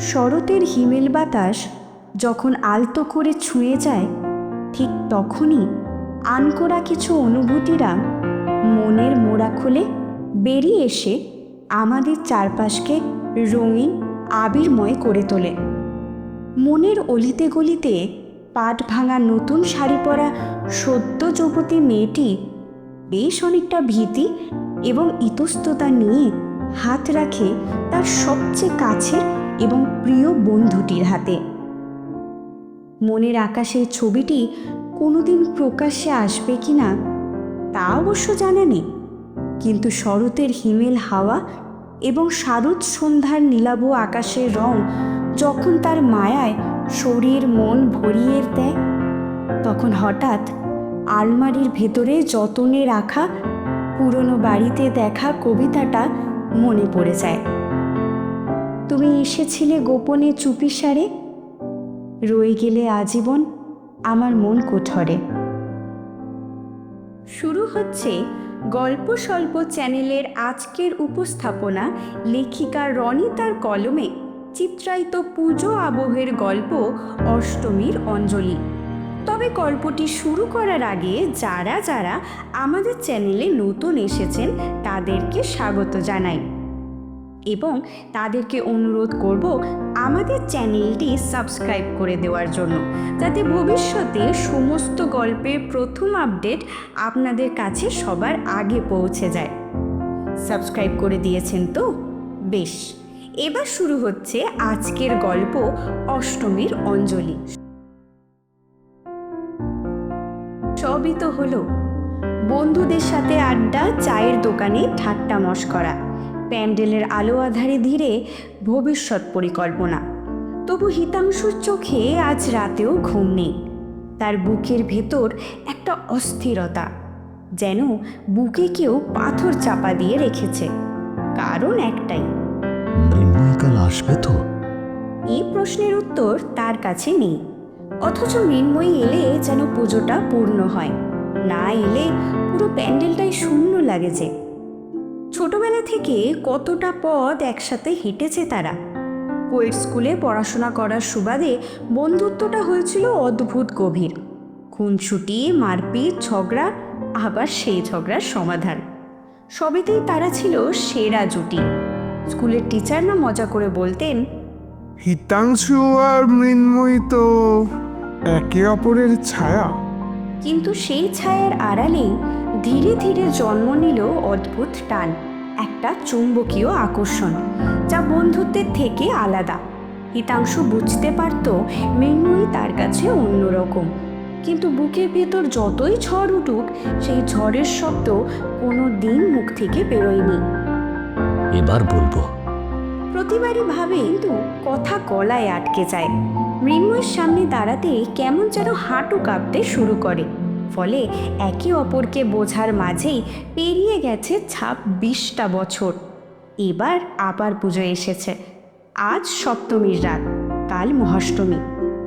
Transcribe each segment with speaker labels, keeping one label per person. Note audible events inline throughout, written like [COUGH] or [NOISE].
Speaker 1: শরতের হিমেল বাতাস যখন আলতো করে ছুঁয়ে যায়, ঠিক তখনই আনকোরা কিছু অনুভূতিরা মনের মোড়া খুলে বেরিয়ে এসে আমাদের চারপাশকে রঙিন, আবির্ময় করে তোলে। মনের অলিতে গলিতে পাট ভাঙা নতুন শাড়ি পরা সদ্য যুবতী মেয়েটি বেশ অনেকটা ভীতি এবং ইতস্ততা নিয়ে হাত রাখে তার সবচেয়ে কাছের এবং প্রিয় বন্ধুটির হাতে। মনের আকাশের ছবিটি কোনোদিন প্রকাশ্যে আসবে কি না, তা অবশ্য জানা নেই। কিন্তু শরতের হিমেল হাওয়া এবং শারদ সন্ধ্যার নীলাভ আকাশের রং যখন তার মায়ায় শরীর, মন ভরিয়ে দেয়, তখন হঠাৎ আলমারির ভেতরে যতনে রাখা পুরনো বাড়িতে দেখা কবিতাটা মনে পড়ে যায়। তুমি এসেছিলে গোপনে চুপি সারে? রয়ে গেলে আজীবন আমার মন কোঠরে। শুরু হচ্ছে গল্প স্বল্প চ্যানেলের আজকের উপস্থাপনা লেখিকা রনিতার কলমে চিত্রায়িত পুজো আবহের গল্প অষ্টমীর অঞ্জলি। তবে গল্পটি শুরু করার আগে যারা যারা আমাদের চ্যানেলে নতুন এসেছেন তাদেরকে স্বাগত জানাই। এবং তাদেরকে অনুরোধ করব আমাদের চ্যানেলটি সাবস্ক্রাইব করে দেওয়ার জন্য, যাতে ভবিষ্যতে সমস্ত গল্পের প্রথম আপডেট আপনাদের কাছে সবার আগে পৌঁছে যায়। সাবস্ক্রাইব করে দিয়েছেন তো? বেশ, এবার শুরু হচ্ছে আজকের গল্প অষ্টমীর অঞ্জলি। সবই তো হলো, বন্ধুদের সাথে আড্ডা, চায়ের দোকানে ঠাট্টা মশকরা প্যান্ডেলের আলো আধারে ধীরে ভবিষ্যৎ পরিকল্পনা। তবু হিতাংশুর চোখে আজ রাতেও ঘুম নেই। তার বুকের ভেতর একটা অস্থিরতা যেন বুকে কেউ পাথর চাপা দিয়ে রেখেছে। কারণ একটাই।
Speaker 2: মৃন্ময় কাল আসবে তো?
Speaker 1: এই প্রশ্নের উত্তর তার কাছে নেই। অথচ মৃন্ময়ী এলে যেন পুজোটা পূর্ণ হয়। না এলে পুরো প্যান্ডেলটাই শূন্য লাগে যে ছোটবেলা থেকে কতটা পথ একসাথে হেঁটেছে তারা। পোয়েট স্কুলে পড়াশোনা করার সুবাদে বন্ধুত্বটা হয়েছিল অদ্ভুত গভীর। খুনছুটি মারপিট, ঝগড়া, আবার সেই ঝগড়ার সমাধান। সবেতেই তারা ছিল সেরা জুটি। স্কুলের টিচার না মজা করে বলতেন,
Speaker 3: হিতাংশু আর মৃন্ময়ী তো একে অপরের ছায়া।
Speaker 1: কিন্তু সেই ছায়ার আড়ালেই ধীরে ধীরে জন্ম নিল অদ্ভুত টান, একটা চুম্বকীয় আকর্ষণ, যা বন্ধুত্বের থেকে আলাদা। হিতাংশু বুঝতে পারত মৃন্ময়ী তার কাছে অন্যরকম, কিন্তু বুকের ভেতর যতই ঝড় উঠুক, সেই ঝড়ের শব্দ কোনো দিন মুখ থেকে বেরোয়নি।
Speaker 2: এবার বলব
Speaker 1: প্রতিবারই ভাবে কিন্তু কথা গলায় আটকে যায়। মৃন্ময়ের সামনে দাঁড়াতে কেমন যেন হাঁটু কাঁপতে শুরু করে। ফলে একে অপরকে বোঝার মাঝেই পেরিয়ে গেছে ছাব্বিশটা বছর। এবার আবার পুজো এসেছে। আজ সপ্তমীর রাত, কাল মহাষ্টমী।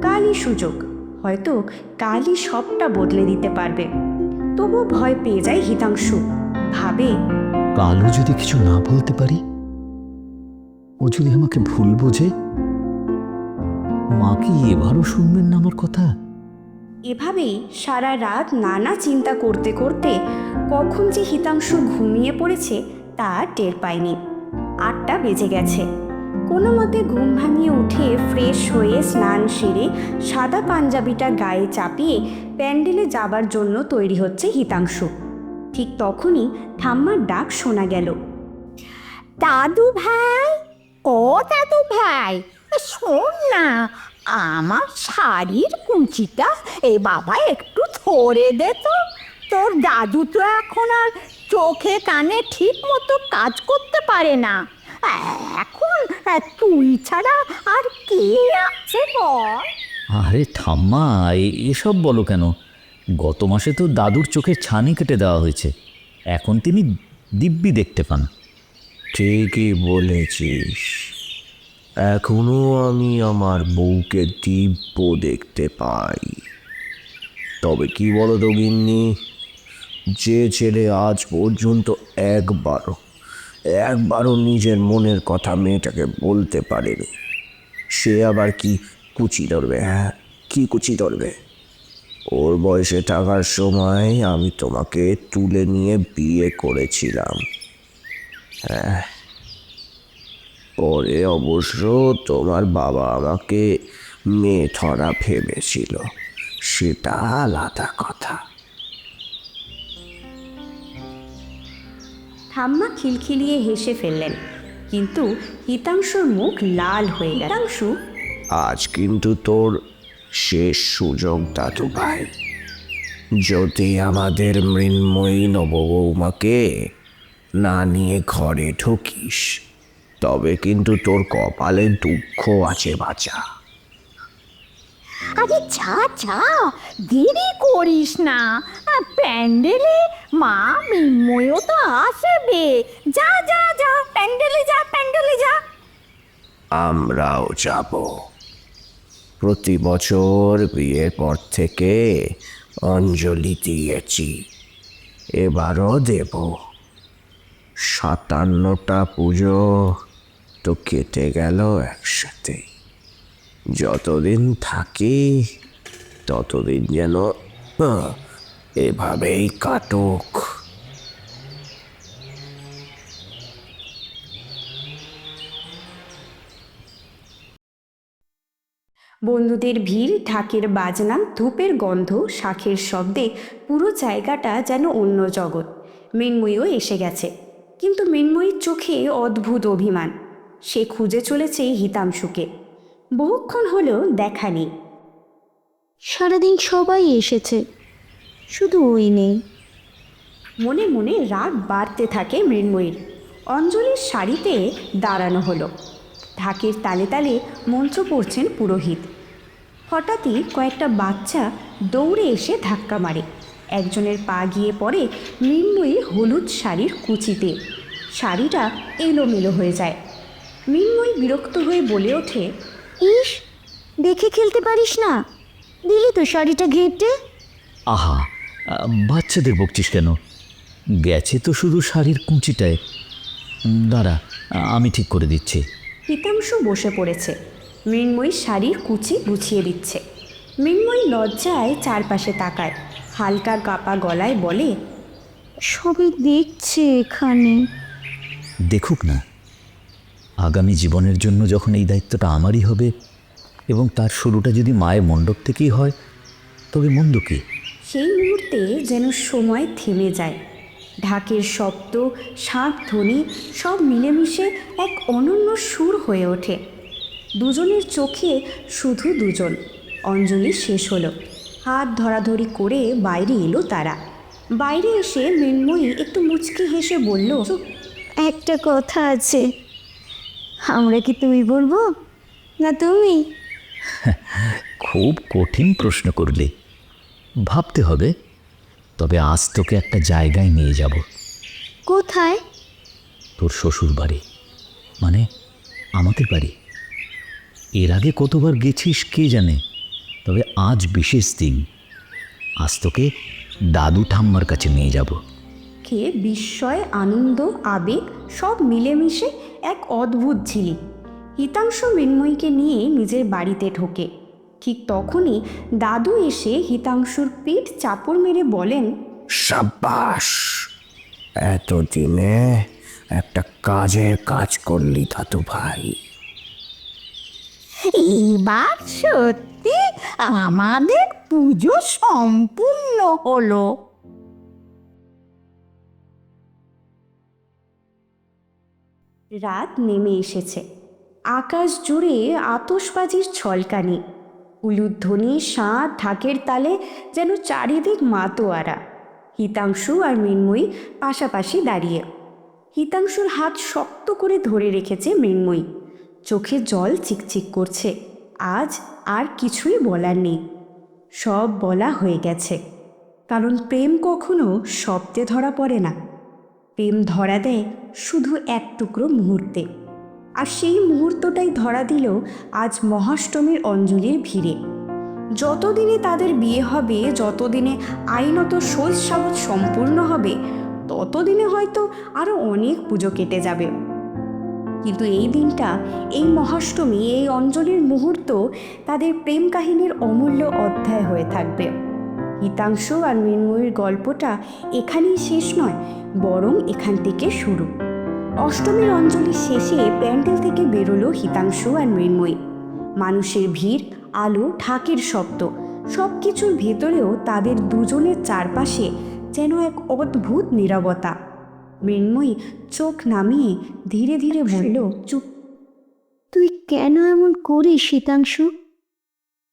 Speaker 1: কালই সুযোগ, হয়তো কালই সবটা বদলে দিতে পারবে। তবু ভয় পেয়ে যায় হিতাংশু। ভাবে,
Speaker 2: কালও যদি কিছু না বলতে পারি? ও যদি আমাকে ভুল বোঝে? মা কি এবারও শুনবেন না আমার কথা?
Speaker 1: এভাবেই সারা রাত নানা চিন্তা করতে করতে কখন যে হিতাংশু ঘুমিয়ে পড়েছে তা টের পায়নি। আটটা বেজে গেছে। কোনো মতে ঘুম ভাঙিয়ে উঠে ফ্রেশ হয়ে স্নান সেরে সাদা পাঞ্জাবিটা গায়ে চাপিয়ে প্যান্ডেলে যাবার জন্য তৈরি হচ্ছে হিতাংশু। ঠিক তখনই ঠাম্মার ডাক শোনা গেল।
Speaker 4: দাদু ভাই ও দাদু ভাই, শোন না, আমার শাড়ির কুঞ্চিটা এ বাবা একটু ধরে দে তো। তোর দাদু তো এখন আর চোখে কানে ঠিক মতো কাজ করতে পারে না। এখন তুই ছাড়া আর কে আছে বল?
Speaker 2: আরে ঠাম্মা এসব বলো কেন? গত মাসে তো দাদুর চোখে ছানি কেটে দেওয়া হয়েছে। এখন তিনি দিব্যি দেখতে পান।
Speaker 5: ঠিকই বলেছিস। এখনও আমি আমার বউকে দিব্য দেখতে পাই। তবে কি বলো তো গিন্নি, যে ছেলে আজ পর্যন্ত একবারও একবারও নিজের মনের কথা মেয়েটাকে বলতে পারেনি, সে আবার কি কুচি ধরবে হ্যাঁ? কি কুচি ধরবে? ওর বয়সে থাকার সময় আমি তোমাকে তুলে নিয়ে বিয়ে করেছিলাম। পরে অবশ্য তোমার বাবা আমাকে মেয়ে ধরা ভেবেছিল। সেটা আলাদা কথা।
Speaker 1: ঠাম্মা খিলখিলিয়ে হেসে ফেললেন কিন্তু হিতাংশুর মুখ লাল হয়ে গেল। হিতাংশু?
Speaker 5: আজ কিন্তু তোর শেষ সুযোগ দাদু ভাই। যদি আমাদের মৃন্ময়ী নববৌমাকে না নিয়ে ঘরে ঢুকিস। তবে কিন্তু তোর কপালে দুঃখ আছে বাঁচা
Speaker 4: আরে যা যা দেরি করিস না। প্যান্ডেলে মা মিন্ময়ও তো আসবে। যা যা যা প্যান্ডেলে যা প্যান্ডেলে যা।
Speaker 5: আমরাও যাব। প্রতি বছর বিয়ের পর থেকে অঞ্জলি দিয়েছি। এবারও দেব। সাতান্নটা পুজো তো কেটে গেল একসাথে যতদিন থাকি, ততদিন যেন এভাবেই কাটুক।
Speaker 1: বন্ধুদের ভিড়, ঢাকের বাজনা, ধূপের গন্ধ, শাখের শব্দে পুরো জায়গাটা যেন অন্য জগৎ। মৃন্ময়ীও এসে গেছে। কিন্তু মৃন্ময়ীর চোখে অদ্ভুত অভিমান। সে খুঁজে চলেছে হিতাংশুকে। বহুক্ষণ হলেও দেখা নেই।
Speaker 6: সারাদিন সবাই এসেছে। শুধু ওই নেই।
Speaker 1: মনে মনে রাগ বাড়তে থাকে মৃন্ময়ীর। অঞ্জলির শাড়িতে দাঁড়ানো হলো। ঢাকের তালে তালে মন্ত্র পড়ছেন পুরোহিত। হঠাৎই কয়েকটা বাচ্চা দৌড়ে এসে ধাক্কা মারে। একজনের পা গিয়ে পড়ে মৃন্ময়ীর হলুদ শাড়ির কুচিতে। শাড়িটা এলোমেলো হয়ে যায়। মৃন্ময়ী বিরক্ত হয়ে বলে ওঠে
Speaker 6: ইস দেখে খেলতে পারিস না। দিলি তো শাড়িটা ঘেঁটে
Speaker 2: আহা বাচ্চাদের বকছিস কেন? গেছে তো শুধু শাড়ির কুঁচিটায়। দাঁড়া আমি ঠিক করে দিচ্ছি।
Speaker 1: হিতাংশু বসে পড়েছে। মৃন্ময়ী শাড়ির কুচি গুছিয়ে দিচ্ছে। মৃন্ময়ী লজ্জায় চারপাশে তাকায়। হালকা কাপা গলায় বলে
Speaker 6: সবই দেখছে এখানে।
Speaker 2: দেখুক না আগামী জীবনের জন্য যখন এই দায়িত্বটা আমারই হবে এবং তার শুরুটা যদি মায়ের মণ্ডপ থেকেই হয় তবে মন্দ কি?
Speaker 1: সেই মুহূর্তে যেন সময় থেমে যায়। ঢাকের শব্দ শাঁখ ধ্বনি সব মিলেমিশে এক অনন্য সুর হয়ে ওঠে। দুজনের চোখে শুধু দুজন। অঞ্জলি শেষ হলো। হাত ধরাধরি করে বাইরে এলো তারা। বাইরে এসে মৃন্ময়ী একটু মুচকি হেসে বলল
Speaker 6: একটা কথা আছে। আমরা কি তুমি বলব? না তুমি? [LAUGHS]
Speaker 2: খুব কঠিন প্রশ্ন করলে। ভাবতে হবে তবে আজ তোকে একটা জায়গায় নিয়ে যাব।
Speaker 6: কোথায়?
Speaker 2: তোর শ্বশুর বাড়ি। মানে আমাদের বাড়ি। এর আগে কতবার গেছিস কে জানে? তবে আজ বিশেষ দিন। আজ তোকে দাদু ঠাম্মার কাছে নিয়ে যাব।
Speaker 1: খেয়ে বিস্ময় আনন্দ আবেগ সব মিলেমিশে এক অদ্ভুত ঝিলিক হিতাংশু মৃন্ময়ীকে নিয়ে নিজের বাড়িতে ঢোকে। ঠিক তখনই দাদু এসে হিতাংশুর পিঠ চাপড় মেরে বলেন
Speaker 5: সাব্বাস! এতদিনে একটা কাজের কাজ করলি দাদু ভাই
Speaker 4: এবার সত্যি আমাদের পুজো সম্পূর্ণ হলো।
Speaker 1: রাত নেমে এসেছে। আকাশ জুড়ে আতসবাজির ছলকানি। উলুধ্বনি সাঁত ঢাকের তালে যেন চারিদিক মাতোয়ারা। হিতাংশু আর মৃন্ময়ী পাশাপাশি দাঁড়িয়ে। হিতাংশুর হাত শক্ত করে ধরে রেখেছে মৃন্ময়ী। চোখে জল চিকচিক করছে। আজ আর কিছুই বলার নেই। সব বলা হয়ে গেছে। কারণ প্রেম কখনো শব্দে ধরা পড়ে না। প্রেম ধরা দেয় শুধু এক টুকরো মুহূর্তে। আর সেই মুহূর্তটাই ধরা দিল আজ মহাষ্টমীর অঞ্জলির ভিড়ে। যতদিনে তাদের বিয়ে হবে, যতদিনে আইনত শৈশাবত সম্পূর্ণ হবে, ততদিনে হয়তো আরও অনেক পুজো কেটে যাবে। কিন্তু এই দিনটা, এই মহাষ্টমী, এই অঞ্জলির মুহূর্ত তাদের প্রেম কাহিনীর অমূল্য অধ্যায় হয়ে থাকবে। হিতাংশু আর মৃন্ময়ীর গল্পটা এখানেই শেষ নয়, বরং এখান থেকে শুরু। অষ্টমীর অঞ্জলি শেষে প্যান্ডেল থেকে বেরোলো হিতাংশু আর মৃন্ময়ী। মানুষের ভিড়, আলো, ঢাকের শব্দ সব কিছুর ভেতরেও তাদের দুজনের চারপাশে যেন এক অদ্ভুত নীরবতা। মৃন্ময়ী চোখ নামিয়ে ধীরে ধীরে বলল চুপ।
Speaker 6: তুই কেন এমন করিস শীতাংশু?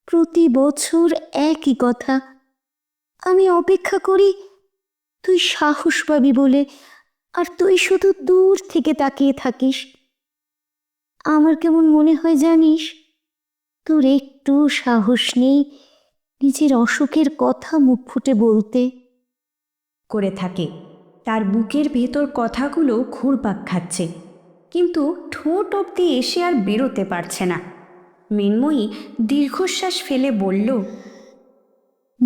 Speaker 6: প্রতি বছর একই কথা। আমি অপেক্ষা করি তুই সাহস পাবি বলে আর তুই শুধু দূর থেকে তাকিয়ে থাকিস। আমার কেমন মনে হয় জানিস তোর একটু সাহস নেই নিজের অসুখের কথা মুখ ফুটে বলতে।
Speaker 1: করে থাকে। তার বুকের ভেতর কথাগুলো ঘুরপাক খাচ্ছে। কিন্তু ঠোঁট অব্দি এসে আর বেরোতে পারছে না। মৃন্ময়ী দীর্ঘশ্বাস ফেলে বলল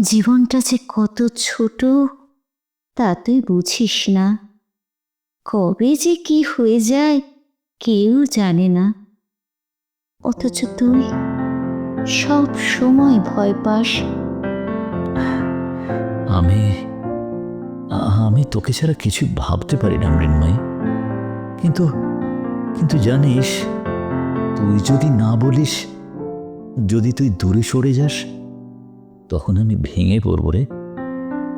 Speaker 6: জীবনটা যে কত ছোট তা তুই বুঝিস না। কবে যে কি হয়ে যায় কেউ জানে না। অথচ তুই সব সময় ভয় পাস।
Speaker 2: আমি আমি তোকে ছাড়া কিছু ভাবতে পারি না মৃন্ময়ী কিন্তু কিন্তু জানিস, তুই যদি না বলিস, যদি তুই দূরে সরে যাস, তখন আমি ভেঙে পড়ব রে।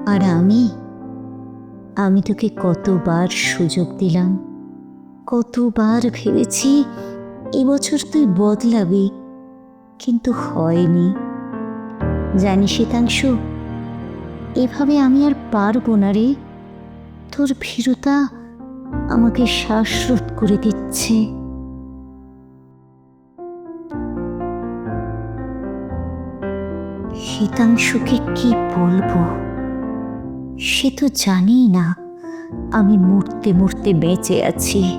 Speaker 6: আর আমি? আমি তোকে কতবার সুযোগ দিলাম, কতবার ভেবেছি এবছর তুই বদলাবি, কিন্তু হয়নি। জানিস, শীতাংশু এভাবে আমি আর পারব না রে। তোর ভীরুতা আমাকে শ্বাসরোধ করে দিচ্ছে। শীতাংশুকে কি বলব? সে তো জানি না আমি মরতে মরতে বেঁচে আছি।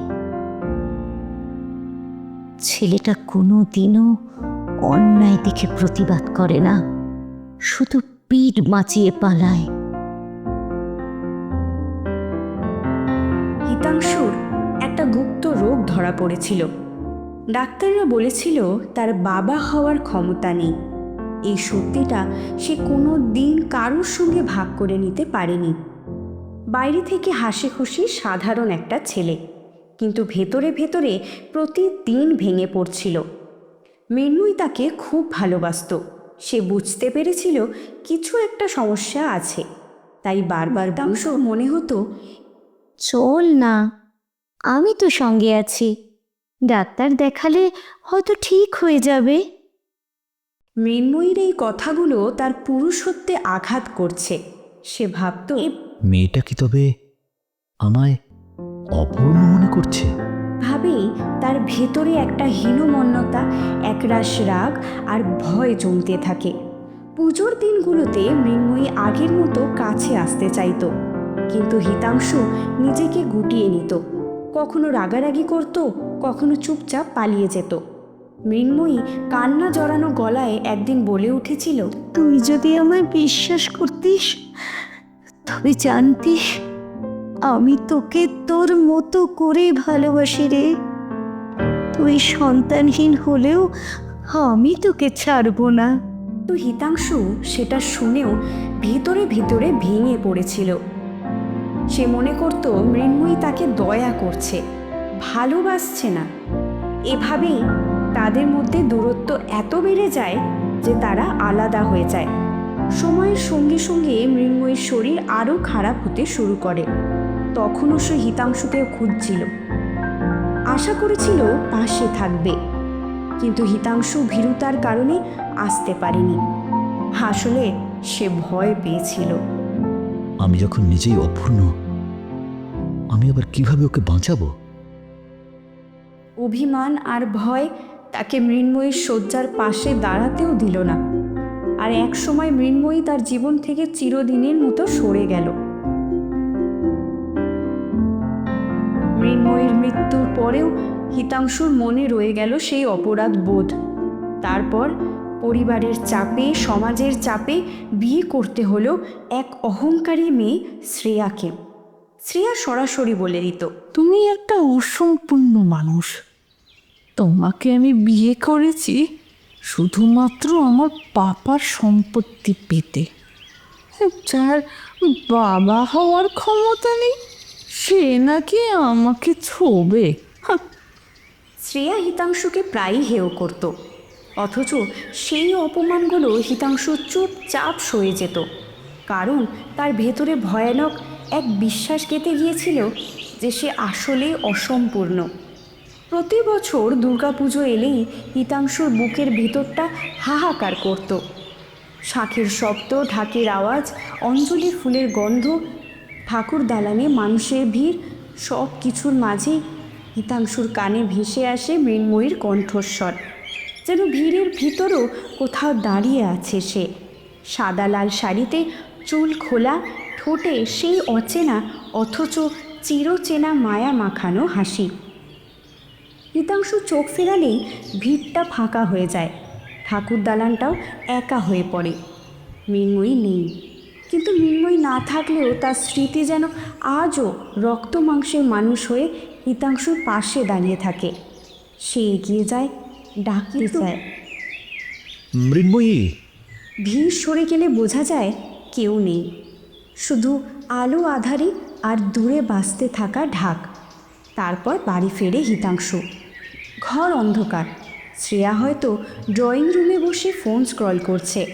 Speaker 6: ছেলেটা কোনো দিনও অন্যায় দেখে প্রতিবাদ করে না। শুধু পিঠ বাঁচিয়ে পালায়।
Speaker 1: হিতাংশুর একটা গুপ্ত রোগ ধরা পড়েছিল। ডাক্তাররা বলেছিল তার বাবা হওয়ার ক্ষমতা নেই। এই সত্যিটা সে কোনো দিন কারোর সঙ্গে ভাগ করে নিতে পারেনি। বাইরে থেকে হাসি খুশি সাধারণ একটা ছেলে, কিন্তু ভেতরে ভেতরে প্রতিদিন ভেঙে পড়ছিল। মৃন্ময়ী তাকে খুব ভালোবাসত। সে বুঝতে পেরেছিল কিছু একটা সমস্যা আছে। তাই বারবার দাংশ মনে হতো
Speaker 6: চল না আমি তো সঙ্গে আছি। ডাক্তার দেখালে হয়তো ঠিক হয়ে যাবে।
Speaker 1: মৃন্ময়ীর এই কথাগুলো তার পুরুষত্বে আঘাত করছে। সে ভাবত
Speaker 2: মেয়েটা কি তবে আমায় অপূর্ণ মনে করছে?
Speaker 1: ভাবেই তার ভেতরে একটা হীনমন্যতা, একরাশ রাগ আর ভয় জমতে থাকে। পুজোর দিনগুলোতে মৃন্ময়ী আগের মতো কাছে আসতে চাইত, কিন্তু হিতাংশু নিজেকে গুটিয়ে নিত। কখনো রাগারাগি করত, কখনো চুপচাপ পালিয়ে যেত। মৃন্ময়ী কান্না জড়ানো গলায় একদিন বলে উঠেছিল,
Speaker 6: তুই যদি আমায় বিশ্বাস করতিস, তবে জানতিস আমি তোকে তোর মতো করে ভালোবাসি রে। তুই সন্তানহীন হলেও আমি তোকে ছাড়বো না।
Speaker 1: তো হিতাংশু সেটা শুনেও ভিতরে ভিতরে ভেঙে পড়েছিল। সে মনে করত মৃন্ময়ী তাকে দয়া করছে, ভালোবাসছে না। এভাবেই তাদের মধ্যে দূরত্ব এত বেড়ে যায় যে তারা আলাদা হয়ে যায়। সময়ের সঙ্গে সঙ্গে মৃন্ময়ীর শরীর আরও খারাপ হতে শুরু করে। তখনও সে হিতাংশুকে খুঁজছিল। আশা করেছিল পাশে থাকবে। কিন্তু হিতাংশু ভীরুতার কারণে আসতে পারেনি। আসলে সে ভয় পেয়েছিল।
Speaker 2: আমি যখন নিজেই অপূর্ণ আমি আবার কীভাবে ওকে বাঁচাবো?
Speaker 1: অভিমান আর ভয় তাকে মৃন্ময়ীর শয্যার পাশে দাঁড়াতেও দিল না। আর এক সময় মৃন্ময়ী তার জীবন থেকে চিরদিনের মতো সরে গেল। মৃত্যুর পরেও হিতাংশুর মনে রয়ে গেল সেই অপরাধ বোধ। তারপর পরিবারের চাপে, সমাজের চাপে বিয়ে করতে হলো এক অহংকারী মেয়ে শ্রেয়াকে। শ্রেয়া সরাসরি বলে দিত,
Speaker 7: তুমি একটা অসম্পূর্ণ মানুষ। তোমাকে আমি বিয়ে করেছি শুধুমাত্র আমার পাপার সম্পত্তি পেতে। যার বাবা হওয়ার ক্ষমতা নেই সে নাকি আমাকে ছোবে?
Speaker 1: শ্রেয়া হিতাংশুকে প্রায়ই হেয় করত। অথচ সেই অপমানগুলো হিতাংশু চুপচাপ সয়ে যেত। কারণ তার ভেতরে ভয়ানক এক বিশ্বাস গেঁথে গিয়েছিল যে সে আসলেই অসম্পূর্ণ। প্রতি বছর দুর্গাপুজো এলেই হিতাংশুর বুকের ভেতরটা হাহাকার করত। শাঁখের শব্দ, ঢাকের আওয়াজ, অঞ্জলি ফুলের গন্ধ ঠাকুর দালানে মানুষের ভিড়, সব কিছুর মাঝে হিতাংশুর কানে ভেসে আসে মৃন্ময়ীর কণ্ঠস্বর। যেন ভিড়ের ভিতরও কোথাও দাঁড়িয়ে আছে সে। সাদা লাল শাড়িতে চুল খোলা, ঠোঁটে সেই অচেনা, অথচ চিরচেনা মায়া মাখানো হাসি। হিতাংশু চোখ ফেরালেই ভিড়টা ফাঁকা হয়ে যায়। ঠাকুর দালানটাও একা হয়ে পড়ে। মৃন্ময়ী নেই। কিন্তু মৃন্ময়ী না থাকলেও তার স্মৃতি যেন আজও রক্ত মাংসের মানুষ হয়ে হিতাংশুর পাশে দাঁড়িয়ে থাকে। সে এগিয়ে যায় ডাকতে যায়
Speaker 2: মৃন্ময়ী।
Speaker 1: ভিড় সরে গেলে বোঝা যায় কেউ নেই। শুধু আলো আধারে আর দূরে বাঁচতে থাকা ঢাক। তারপর বাড়ি ফেরে হিতাংশু। ঘর অন্ধকার। শ্রেয়া হয়তো ড্রয়িং রুমে বসে ফোন স্ক্রল করছে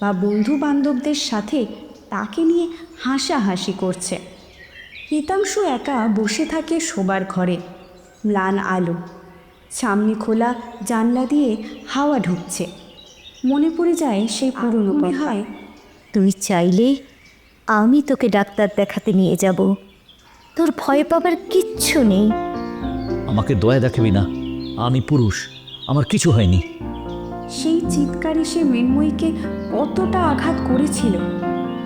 Speaker 1: বা বন্ধু বান্ধবদের সাথে তাকে নিয়ে হাসাহাসি করছে। হিতাংশু একা বসে থাকে শোবার ঘরে। ম্লান আলো। সামনে খোলা জানলা দিয়ে হাওয়া ঢুকছে। মনে পড়ে যায় সেই পুরনো কথা। হয়
Speaker 6: তুই চাইলে আমি তোকে ডাক্তার দেখাতে নিয়ে যাব। তোর ভয় পাবার কিচ্ছু নেই।
Speaker 2: আমাকে দয়া দেখাবি না। আমি পুরুষ। আমার কিছু হয়নি।
Speaker 1: সেই চিৎকারে সে মৃন্ময়ীকে কতটা আঘাত করেছিল।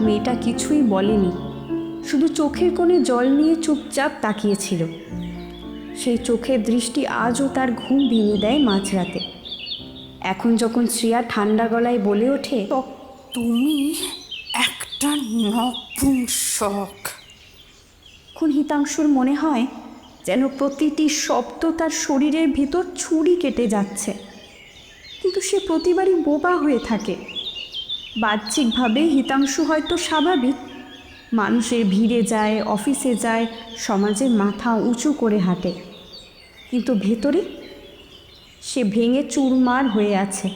Speaker 1: মেয়েটা কিছুই বলেনি শুধু চোখের কোণে জল নিয়ে চুপচাপ তাকিয়েছিল। সেই চোখের দৃষ্টি আজও তার ঘুম ভেঙে দেয় মাঝরাতে। এখন যখন শ্রেয়া ঠান্ডা গলায় বলে ওঠে
Speaker 7: তুমি একটা নপুংসক।
Speaker 1: তখন হিতাংশুর মনে হয় যেন প্রতিটি শব্দ তার শরীরের ভিতর ছুরি কেটে যাচ্ছে। কিন্তু সে প্রতিবারই বোবা হয়ে থাকে। বাহ্যিকভাবে হিতাংশু হয়তো স্বাভাবিক। মানুষের ভিড়ে যায়, অফিসে যায় সমাজের মাথা উঁচু করে হাঁটে। কিন্তু ভেতরে সে ভেঙে চুরমার হয়ে আছে।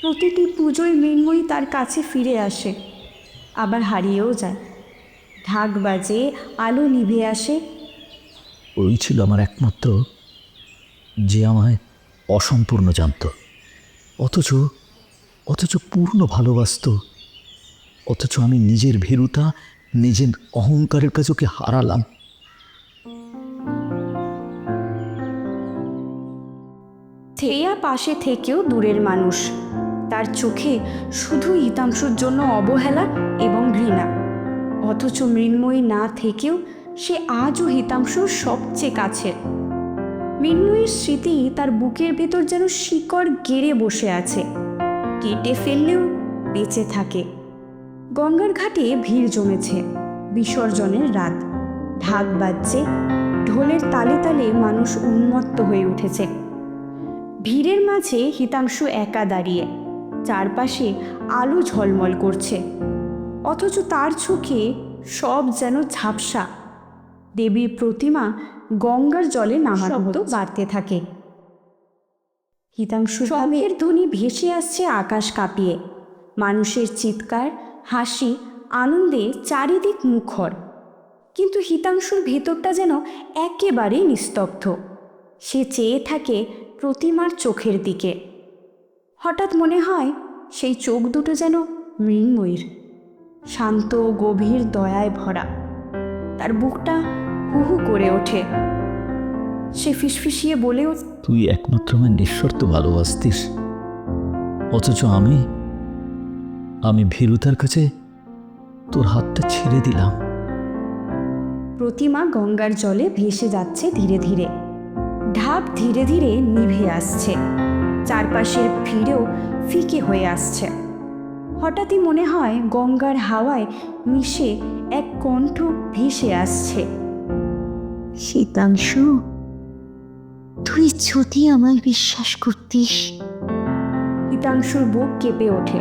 Speaker 1: প্রতিটি পুজোয় মৃন্ময়ী তার কাছে ফিরে আসে, আবার হারিয়েও যায়। ঢাক বাজে, আলো নিভে আসে।
Speaker 2: ওই ছিল আমার একমাত্র, যে আমায় অসম্পূর্ণ জানত। অথচ অথচ পূর্ণ ভালোবাসত। অথচ আমি নিজের ভেরুতা, নিজের অহংকারের কাছে ওকে হারালাম।
Speaker 1: থেয়া পাশে থেকেও দূরের মানুষ। তার চোখে শুধু হিতাংশুর জন্য অবহেলা এবং ঘৃণা। অথচ মৃন্ময়ী না থেকেও সে আজও হিতাংশুর সবচেয়ে কাছের। মৃন্ময়ীর স্মৃতি তার বুকের ভেতর যেন শিকড় গেড়ে বসে আছে। কেটে ফেললেও বেঁচে থাকে। গঙ্গার ঘাটে ভিড় জমেছে। বিসর্জনের রাত। ঢাক বাজছে। ঢোলের তালে তালে মানুষ উন্মত্ত হয়ে উঠেছে। ভিড়ের মাঝে হিতাংশু একা দাঁড়িয়ে। চারপাশে আলো ঝলমল করছে। অথচ তার চোখে সব যেন ঝাপসা। দেবীর প্রতিমা গঙ্গার জলে নামার মতো বাড়তে থাকে। হিতাংশু সবের ধ্বনি ভেসে আসছে আকাশ কাঁপিয়ে। মানুষের চিৎকার, হাসি, আনন্দে চারিদিক মুখর। কিন্তু হিতাংশুর ভেতরটা যেন একেবারেই নিস্তব্ধ। সে চেয়ে থাকে প্রতিমার চোখের দিকে। হঠাৎ মনে হয় সেই চোখ দুটো যেন মৃন্ময়ীর। শান্ত গভীর দয়ায় ভরা। তার বুকটা হুহু করে ওঠে। সে ফিসফিসিয়ে বলে
Speaker 2: তুই একমাত্র আমার নিঃশর্ত ভালোবাসতিস। অথচ আমি আমি ভীরুতার কাছে তোর হাতটা ছেড়ে দিলাম।
Speaker 1: প্রতিমা গঙ্গার জলে ভেসে যাচ্ছে ধীরে ধীরে। ঢাপ ধীরে ধীরে নিভে আসছে। চারপাশের ভিড়েও ফিকে হয়ে আসছে। হঠাৎই মনে হয় গঙ্গার হাওয়ায় মিশে এক কণ্ঠ ভেসে আসছে।
Speaker 6: শীতাংশু তুই যদি আমায় বিশ্বাস করতিস।
Speaker 1: হিতাংশুর বুক কেঁপে ওঠে।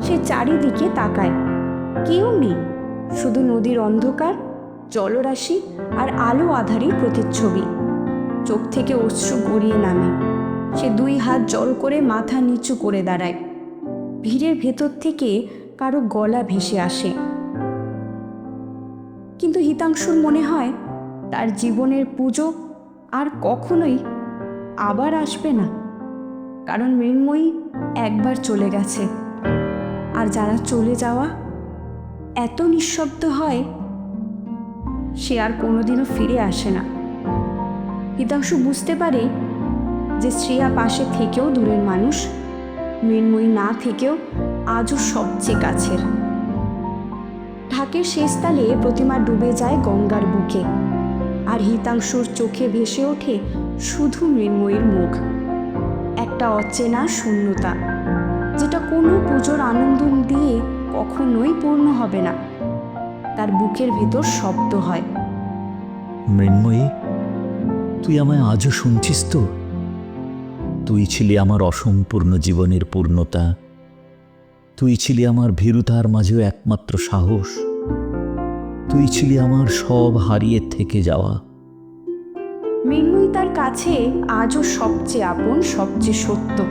Speaker 1: সে চারিদিকে তাকায়। কেউ নেই। শুধু নদীর অন্ধকার, জলরাশি আর আলো আধারই প্রতিচ্ছবি। চোখ থেকে অশ্রু গড়িয়ে নামে। সে দুই হাত জল করে মাথা নিচু করে দাঁড়ায়। ভিড়ের ভেতর থেকে কারও গলা ভেসে আসে। কিন্তু হিতাংশুর মনে হয়, তার জীবনের পুজো আর কখনোই আবার আসবে না। কারণ মৃন্ময়ী একবার চলে গেছে। আর যারা চলে যাওয়া এত নিঃশব্দ হয়, সে আর কোনোদিনও ফিরে আসে না। হিতাংশু বুঝতে পারে যে শ্রেয়া পাশে থেকেও দূরের মানুষ, মৃন্ময়ী না থেকেও আজও সবচেয়ে কাছের। ঢাকের শেষতালে প্রতিমা ডুবে যায় গঙ্গার বুকে। আর হিতাংশুর চোখে ভেসে ওঠে শুধু মৃন্ময়ীর মুখ। একটা অচেনা শূন্যতা, যেটা কোনো পুজোর আনন্দ দিয়ে কখনোই পূর্ণ হবে না। তার বুকের ভেতর শব্দ হয়।
Speaker 2: মৃন্ময়ী, তুই আমায় আজও শুনছিস তো? তুই ছিলি আমার অসম্পূর্ণ জীবনের পূর্ণতা। তুই ছিলি আমার ভীরুতার মাঝেও একমাত্র সাহস। তুই ছিলি আমার সব হারিয়ে থেকে যাওয়া।
Speaker 1: মৃন্ময়ী তার কাছে আজও সবচেয়ে আপন, সবচেয়ে সত্য।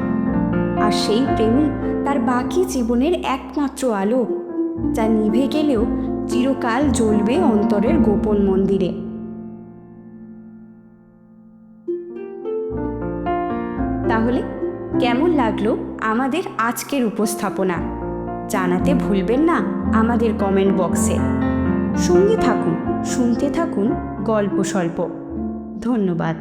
Speaker 1: আর সেই প্রেমই তার বাকি জীবনের একমাত্র আলো, যা নিভে গেলেও চিরকাল জ্বলবে অন্তরের গোপন মন্দিরে। তাহলে কেমন লাগল আমাদের আজকের উপস্থাপনা? জানাতে ভুলবেন না আমাদের কমেন্ট বক্সে। সঙ্গে থাকুন শুনতে থাকুন গল্প স্বল্প ধন্যবাদ।